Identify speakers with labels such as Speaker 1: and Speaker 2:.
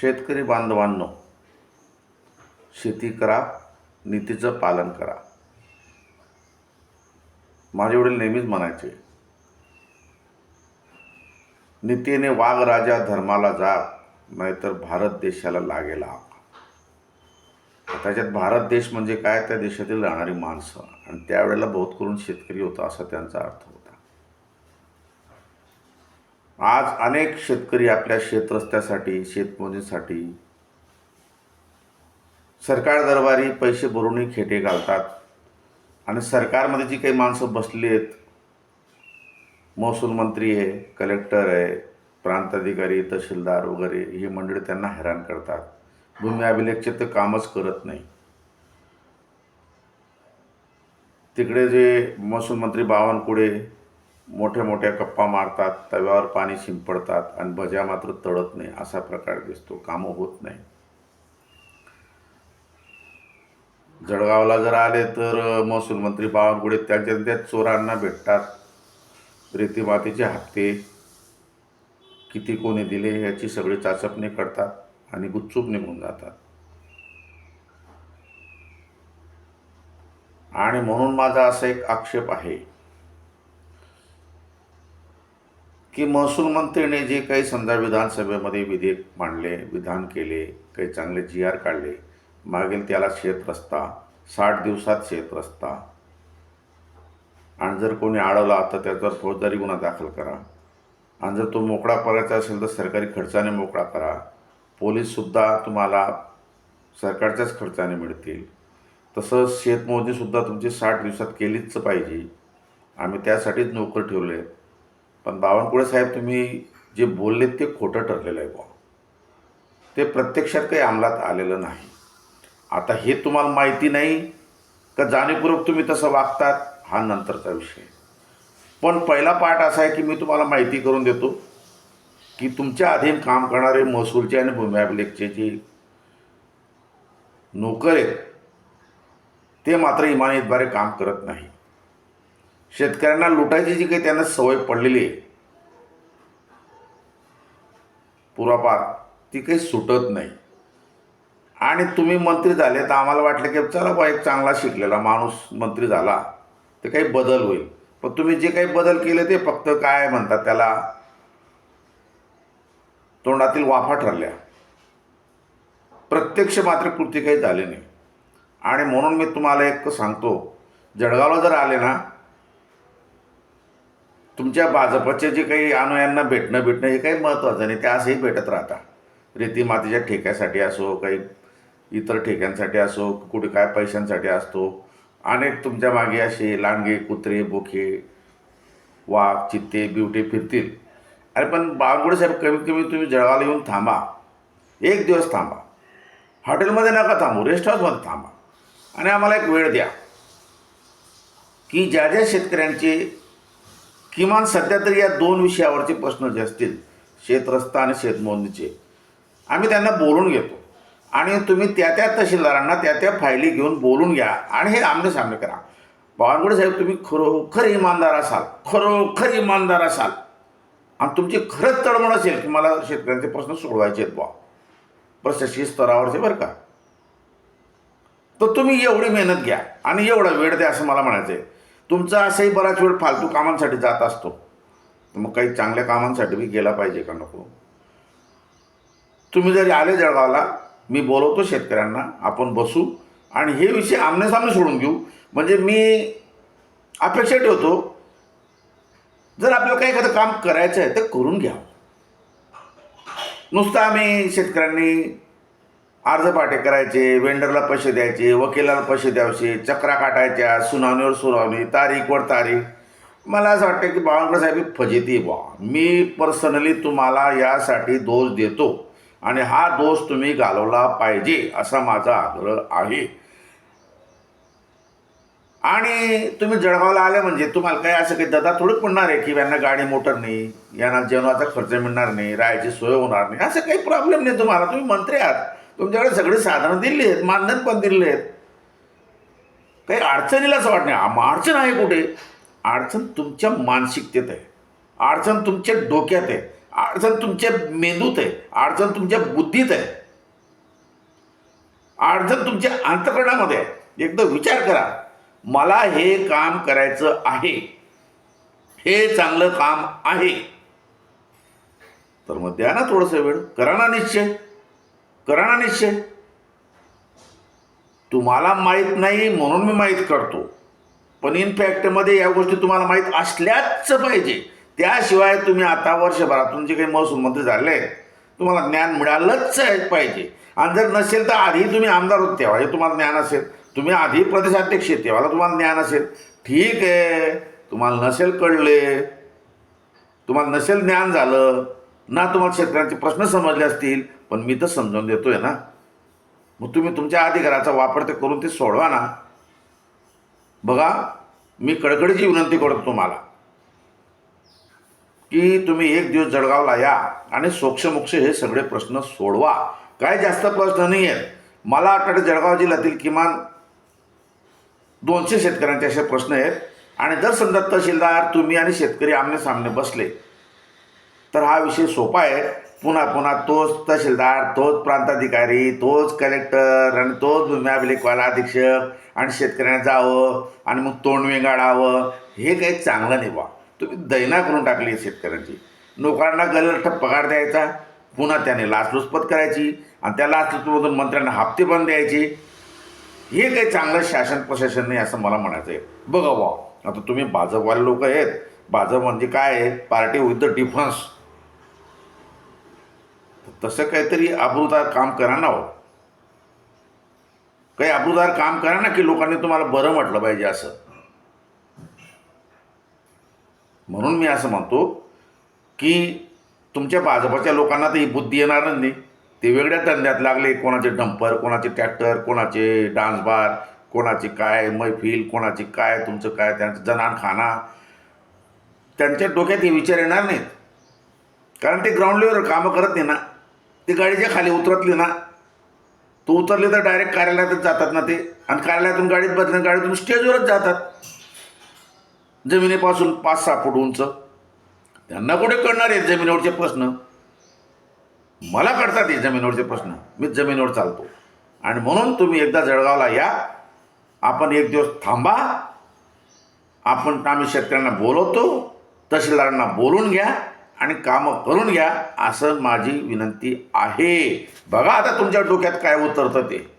Speaker 1: शेतकरी बांधवांनो शेती करा नीतीचं पालन करा. माझे वडील नेहमीच म्हणायचे नीतीने वाघ राजा धर्माला जा नाहीतर भारत देशाला लागेल त्याच्यात भारत देश म्हणजे काय? त्या देशातील राहणारी माणसं. आणि त्यावेळेला बहुत करून शेतकरी होता असा त्यांचा अर्थ होता. आज अनेक शेतकरी आपल्या शेतरस्त्यासाठी शेतमोजीसाठी सरकार दरबारी पैसे भरूनही खेटे घालतात. आणि सरकारमध्ये जी काही माणसं बसली आहेत महसूल मंत्री आहे कलेक्टर आहे प्रांताधिकारी तहसीलदार वगैरे ही मंडळी त्यांना हैराण करतात. भूमी अभिलेखचे तर कामच करत नाही. तिकडे जे महसूल मंत्री बावनकुळे मोठ्या मोठ्या गप्पा मारतात तव्यावर पाणी शिंपडतात आणि भज्या मात्र तळत नाही असा प्रकार दिसतो. कामं होत नाही. जळगावला जर आले तर महसूल मंत्री बावनकुळे त्यांच्या त्या चोरांना भेटतात. रेतीमातीचे हप्ते किती कोणी दिले याची सगळी चाचपणी करतात आणि गुपचूप निघून जातात. आणि म्हणून माझा असा एक आक्षेप आहे की महसूल मंत्रीने जे काही समजा विधानसभेमध्ये विधेयक मांडले विधान केले काही चांगले जी आर काढले मागेल त्याला शेत रस्ता साठ दिवसात शेत रस्ता. आणि जर कोणी अडवला तर त्याच्यावर फौजदारी गुन्हा दाखल करा. आणि जर तो मोकळा करायचा असेल तर सरकारी खर्चाने मोकळा करा. पोलीससुद्धा तुम्हाला सरकारच्याच खर्चाने मिळतील. तसंच शेतमोजणीसुद्धा तुमची साठ दिवसात केलीच पाहिजे. आम्ही त्यासाठीच नोकर ठेवले. आहेत पण बावनकुळे साहेब तुम्ही जे बोलले ते खोटं ठरलेलं आहे बुवा. ते प्रत्यक्षात काही अंमलात आलेलं नाही. आता हे तुम्हाला माहिती नाही का जाणीवपूर्वक तुम्ही तसं वागतात हा नंतरचा विषय. पण पहिला पार्ट असा आहे की मी तुम्हाला माहिती करून देतो की तुमच्या अधीन काम करणारे महसूलचे आणि भूमी अभिलेखचे जे नोकर आहेत ते मात्र इमानीद्वारे काम करत नाही. शेतकऱ्यांना लुटायची जी काही त्यांना सवय पडलेली आहे पुरापार ती काही सुटत नाही. आणि तुम्ही मंत्री झाले तर आम्हाला वाटलं की चला बा एक चांगला शिकलेला माणूस मंत्री झाला तर काही बदल होईल. पण तुम्ही जे काही बदल केले ते फक्त काय म्हणतात त्याला तोंडातील वाफा ठरल्या. प्रत्यक्ष मात्र कृती काही झाली नाही. आणि म्हणून मी तुम्हाला एक सांगतो जळगावला जर आले ना तुमच्या भाजपचे जे काही अनुयांना भेटणं भेटणं हे काही महत्त्वाचं नाही ते असंही भेटत राहतात. रेती मातीच्या ठेक्यासाठी असो काही इतर ठेक्यांसाठी असो कुठे काय पैशांसाठी असतो. अनेक तुमच्या मागे असे लांडगे कुत्रे बोखे वाघ चित्ते बिवटे फिरतील. अरे पण बावनकुळे साहेब कमीत कमी तुम्ही जळगावला येऊन थांबा. एक दिवस थांबा. हॉटेलमध्ये नका थांबू रेस्ट हाऊसमध्ये थांबा. आणि आम्हाला एक वेळ द्या. की ज्या ज्या शेतकऱ्यांचे किमान सध्या तरी या दोन विषयावरचे प्रश्न जे असतील शेतरस्ता आणि शेतमोजणीचे आम्ही त्यांना बोलून घेतो. आणि तुम्ही त्या त्या तहसीलदारांना त्या त्या फायली घेऊन बोलून घ्या आणि हे आमने सामने करा. बावनकुळे साहेब तुम्ही खरोखर इमानदार असाल खरोखर इमानदार असाल. आणि तुमची खरंच तळमळ असेल की मला शेतकऱ्यांचे प्रश्न सोडवायचे आहेत बा प्रशासकीय स्तरावरचे बरं का. तर तुम्ही एवढी मेहनत घ्या आणि एवढा वेळ द्या असं मला म्हणायचं आहे तुमचा असंही बराच वेळ फालतू कामांसाठी जात असतो. तर मग काही चांगल्या कामांसाठी बी गेला पाहिजे का नको? तुम्ही जरी आले जळगावला मी बोलवतो शेतकऱ्यांना आपण बसू आणि हे विषय आमनेसामने सोडून घेऊ. म्हणजे मी अपेक्षा ठेवतो जर आपल्याला काही एखादं काम करायचं आहे तर करून घ्या. नुसतं आम्ही शेतकऱ्यांनी अर्ज पाटे करायचे वेंडरला पैसे द्यायचे वकिलाला पैसे द्यायचे चक्रा काटायच्या सुनावणीवर सुनावणी तारीखवर तारीख. मला असं वाटतं की बावनकर साहेब ही फजिती बा मी पर्सनली तुम्हाला यासाठी दोष देतो आणि हा दोष तुम्ही घालवला पाहिजे असा माझा आग्रह आहे. आणि तुम्ही जळगावला आले म्हणजे तुम्हाला काही असं काही ददा थोडं पडणार आहे की यांना गाडी मोटर नाही यांना जेवणाचा खर्च मिळणार नाही राहायची सोय होणार नाही असं काही प्रॉब्लेम नाही तुम्हाला. तुम्ही मंत्री आहात. तुमच्याकडे सगळे साधनं दिली आहेत मानधन पण दिले आहेत. काही अडचणीला असं नाही. अडचण आहे कुठे? अडचण तुमच्या मानसिकतेत आहे. अडचण तुमच्या डोक्यात आहे. अडचण तुमच्या मेंदूत आहे. अडचण तुमच्या बुद्धीत आहे. अडचण तुमच्या अंतकरणामध्ये आहे. एकदा विचार करा. मला हे काम करायचं आहे. हे चांगलं काम आहे. तर मग द्या ना थोडंसं वेळ. करा ना निश्चय. करा ना निश्चय. तुम्हाला माहीत नाही म्हणून मी माहीत करतो. पण इनफॅक्टमध्ये या गोष्टी तुम्हाला माहीत असल्याच पाहिजे. त्याशिवाय तुम्ही आता वर्षभरातून जे काही महसूल मंत्री झाले आहेत तुम्हाला ज्ञान मिळालंच पाहिजे. आणि जर नसेल तर आधी तुम्ही आमदार होत तेव्हा हे तुम्हाला ज्ञान असेल. तुम्ही आधी प्रदेशाध्यक्ष आहे, तेव्हाला तुम्हाला ज्ञान असेल. ठीक आहे. तुम्हाला नसेल कळले तुम्हाला नसेल ज्ञान झालं ना तुम्हाला शेतकऱ्यांचे प्रश्न समजले असतील पण मी तर समजून देतोय ना. मग तुम्ही तुमच्या अधिकाराचा वापर ते करून ते सोडवा ना. बघा मी कडकडीची विनंती करतो तुम्हाला. की तुम्ही एक दिवस जळगावला या आणि सोक्षमोक्ष हे सगळे प्रश्न सोडवा. काय जास्त प्रश्न नाही आहेत मला वाटतं जळगाव जिल्ह्यातील किमान दोनशे शेतकऱ्यांचे असे प्रश्न आहेत. आणि जर समजा तहसीलदार तुम्ही आणि शेतकरी आमने सामने बसले तर हा विषय सोपा आहे. पुन्हा पुन्हा तोच तहसीलदार तोच प्रांताधिकारी तोच कलेक्टर आणि तोच महाविलेखवाला अधीक्षक आणि शेतकऱ्यांना जावं आणि मग तोंड वेंगाडावं हे काही चांगलं नाही बा तुम्ही दैना करून टाकली आहे शेतकऱ्यांची. नोकरांना गलठ पगार द्यायचा पुन्हा त्याने लाचलुचपत करायची आणि त्या लाचलुचपतून मंत्र्यांना हप्ते पण द्यायचे. हे काही चांगलं शासन प्रशासन नाही असं मला म्हणायचं आहे बघा वा आता तुम्ही भाजपवाले लोक आहेत. भाजप म्हणजे काय आहे? पार्टी विथ द डिफरन्स तसं काहीतरी आबरूदार काम करा ना हो. काही आबरूदार काम करा ना की लोकांनी तुम्हाला बरं म्हटलं पाहिजे असं. म्हणून मी असं म्हणतो की तुमच्या भाजपाच्या लोकांना तर ही बुद्धी येणारच नाही. ते वेगळ्या धंद्यात लागले कोणाचे डंपर कोणाचे ट्रॅक्टर कोणाचे डान्स बार कोणाची काय मैफिल कोणाची काय तुमचं काय त्यांचं जनानखाना. त्यांच्या डोक्यात हे विचार येणार नाहीत. कारण ते ग्राउंड लेवलवर कामं करत नाही ना. ते गाडीच्या खाली उतरतले ना तो उतरले तर डायरेक्ट कार्यालयातच जातात ना ते. आणि कार्यालयातून गाडीत बदलून गाडीतून स्टेजवरच जातात. जमिनीपासून पाच सहा फूट उंच. त्यांना कुठे कळणार आहेत जमिनीवरचे प्रश्न? मला कळतात हे जमिनीवरचे प्रश्न. मी जमिनीवर चालतो. आणि म्हणून तुम्ही एकदा जळगावला या. आपण एक दिवस थांबा. आपण आम्ही शेतकऱ्यांना बोलवतो. तहसीलदारांना बोलून घ्या. आणि कामं करून घ्या असं माझी विनंती आहे. बघा आता तुमच्या डोक्यात काय उतरतं ते.